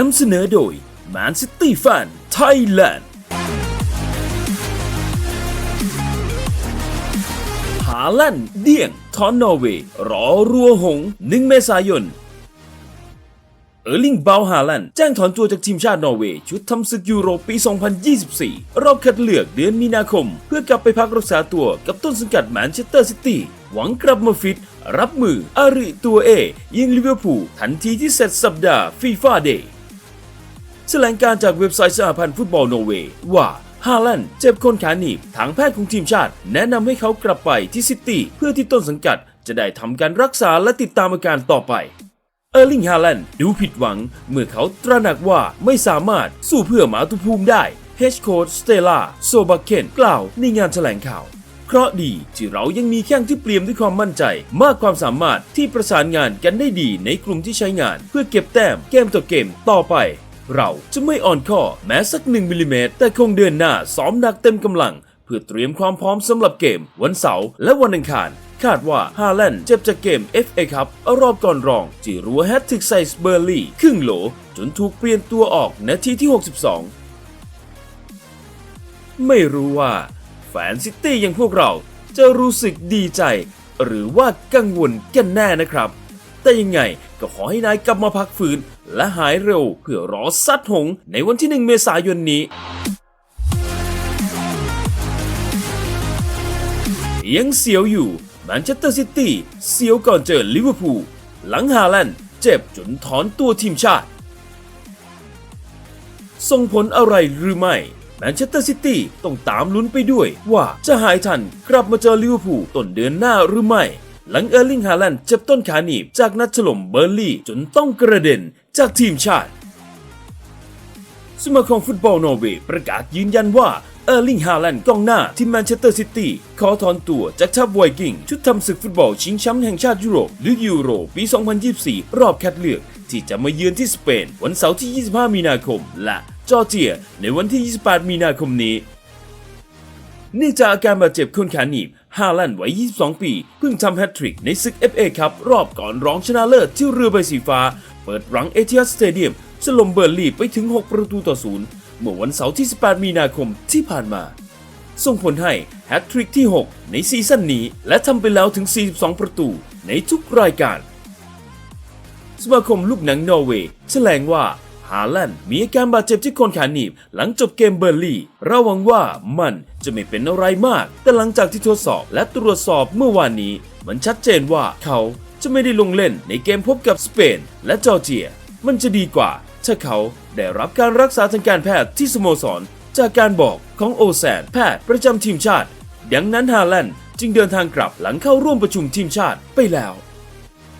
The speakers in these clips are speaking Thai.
นำเสนอโดย Man City Fan Thailand หาลั่นเดี่ยงทอนนอร์เวย์รอรัวหงหนึ่งเมษายน เออร์ลิงเบาฮาลันแจ้งถอนตัวจากทีมชาตินอร์เวย์ชุดทำศึกยูโรปี 2024 รอบคัดเลือกเดือนมีนาคม เพื่อกลับไปพักรักษาตัวกับต้นสังกัดแมนเชสเตอร์ซิตี้หวังกลับมาฟิต รับมืออาริตัวเอ ยิงลิเวอร์พูลทันทีที่เสร็จสัปดาห์ฟีฟ่าเดย์ แถลงการจากเว็บไซต์สหพันธ์ฟุตบอลนอร์เวย์ว่าฮาลันด์เจ็บคนขาหนีบ ทางแพทย์ของทีมชาติ แนะนำให้เขากลับไปที่ซิตี้เพื่อที่ต้นสังกัดจะได้ทำการรักษาและติดตามอาการต่อไป เออร์ลิงฮาลันด์ดูผิดหวัง เมื่อเขาตระหนักว่าไม่สามารถสู้เพื่อหมาตุภูมิได้เฮชโคดสเตล่าโซบักเคนกล่าวในงานแถลงข่าวเคราะดีที่เรายังมีแข้งที่เปลี่ยมด้วยความมั่นใจ มากความสามารถที่ประสานงานกันได้ดีในกลุ่มที่ใช้งาน เพื่อเก็บแต้มเกมต่อเกมต่อไป เราจะไม่อ่อนข้อแม้สักหนึ่งมิลลิเมตรแต่คงเดินหน้าซ้อมหนักเต็มกำลัง เพื่อเตรียมความพร้อมสำหรับเกม วันเสาร์และวันอังคาร คาดว่าฮาแลนด์เจ็บจากเกม FA ครับรอบก่อนรองที่รัวแฮตทิกใส่สเบอร์ลี่ครึ่งโหล จนถูกเปลี่ยนตัวออกนาทีที่ 62 ไม่รู้ว่าแฟนซิตี้อย่างพวกเราจะรู้สึกดีใจ หรือว่ากังวลกันแน่นะครับ แต่ยังไง ก็ขอให้นายกลับมาพักฟื้น และหายเร็วเพื่อรอซัดหงในวันที่ 1 เมษายนนี้ยังเสียวอยู่แมนเชสเตอร์ซิตี้เสียวก่อนเจอลิเวอร์พูลหลังฮาแลนด์เจ็บจนถอนตัวทีมชาติ ส่งผลอะไรหรือไม่แมนเชสเตอร์ซิตี้ต้องตามลุ้นไปด้วยว่าจะหายทันกลับมาเจอลิเวอร์พูลต้นเดือนหน้าหรือไม่ หลังเออร์ลิงฮาแลนด์เจ็บต้นขาหนีบจากนัดถล่มเบอร์ลี่จนต้องกระเด็นจากทีมชาติ สมาคมฟุตบอลนอร์เวย์ประกาศยืนยันว่าเออร์ลิงฮาแลนด์กองหน้าที่แมนเชสเตอร์ซิตี้ขอถอนตัวจากทัพไวกิ้งชุดทำศึกฟุตบอลชิงแชมป์แห่งชาติยุโรปหรือยูโรปี 2024 รอบคัดเลือก ที่จะมาเยือนที่สเปน วันเสาร์ที่ 25 มีนาคม และจอร์เจีย ในวันที่ 28 มีนาคมนี้ เนื่องจากอาการบาดเจ็บคนขาหนีบฮาลันด์วัย 22 ปี เพิ่งทำแฮตทริกในศึก FA ครับรอบก่อนรองชนะเลิศที่เรือใบสีฟ้า เปิดรังเอเทียสสเตเดียมสลมเบอร์ลีไปถึง 6 ประตูต่อศูนย์เมื่อวันเสาร์ที่ 18 มีนาคมที่ผ่านมา ส่งผลให้แฮตทริกที่ 6 ในซีซั่นนี้ และทำไปแล้วถึง 42 ประตูในทุกรายการ สมาคมลูกหนังนอร์เวย์แถลงว่า ฮาแลนด์มีอาการบาดเจ็บที่คนขาหนีบ หลังจบเกมเบอร์ลี่ระวังว่ามันจะไม่เป็นอะไรมาก แต่หลังจากที่ทดสอบและตรวจสอบเมื่อวานนี้ มันชัดเจนว่าเขาจะไม่ได้ลงเล่นในเกมพบกับสเปนและจอร์เจีย มันจะดีกว่า ถ้าเขาได้รับการรักษาทางการแพทย์ที่สโมสร จากการบอกของโอแซนแพทย์ประจำทีมชาติ ดังนั้นฮาแลนด์จึงเดินทางกลับหลังเข้าร่วมประชุมทีมชาติไปแล้ว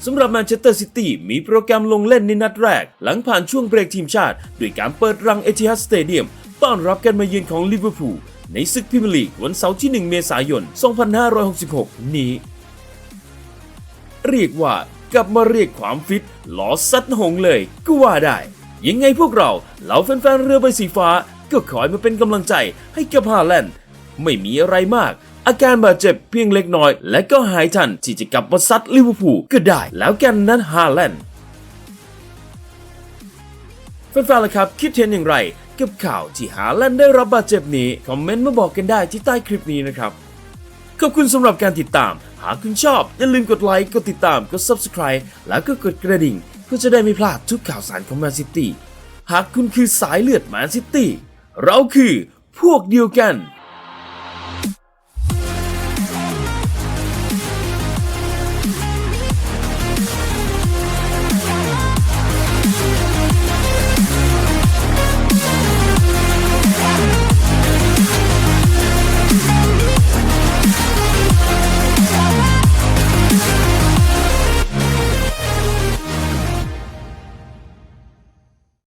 สำหรับแมนเชสเตอร์ซิตี้มีโปรแกรมลงเล่นในนัดแรก หลังผ่านช่วงเบรกทีมชาติ ด้วยการเปิดรังเอทิฮัดสเตเดียมต้อนรับการมาเยือนของลิเวอร์พูลในศึกพรีเมียร์ลีกวันเสาร์ที่ 1 เมษายน 2566 นี้ เรียกว่ากลับมาเรียกความฟิตหลอซัดหงเลยก็ว่าได้ ยังไงพวกเราเหล่าแฟนๆเรือใบสีฟ้า ก็ขอให้มาเป็นกำลังใจให้กับฮาแลนด์ไม่มีอะไรมาก อาการบาดเจ็บเพียงเล็กน้อย และก็หายทันที่จะกลับมาซัดลิเวอร์พูลก็ได้ แล้วกันนั้นฮาแลนด์แฟนๆล่ะครับ คิดเห็นอย่างไร กับข่าวที่ฮาแลนด์ได้รับบาดเจ็บนี้ คอมเมนต์มาบอกกันได้ที่ใต้คลิปนี้นะครับ ขอบคุณสำหรับการติดตาม หากคุณชอบ อย่าลืมกดไลค์กดติดตามกด Subscribe แล้วก็กดกระดิ่งเพื่อจะได้ไม่พลาดทุกข่าวสารของแมนซิตี้หากคุณคือสายเลือดแมนซิตี้เราคือพวกเดียวกัน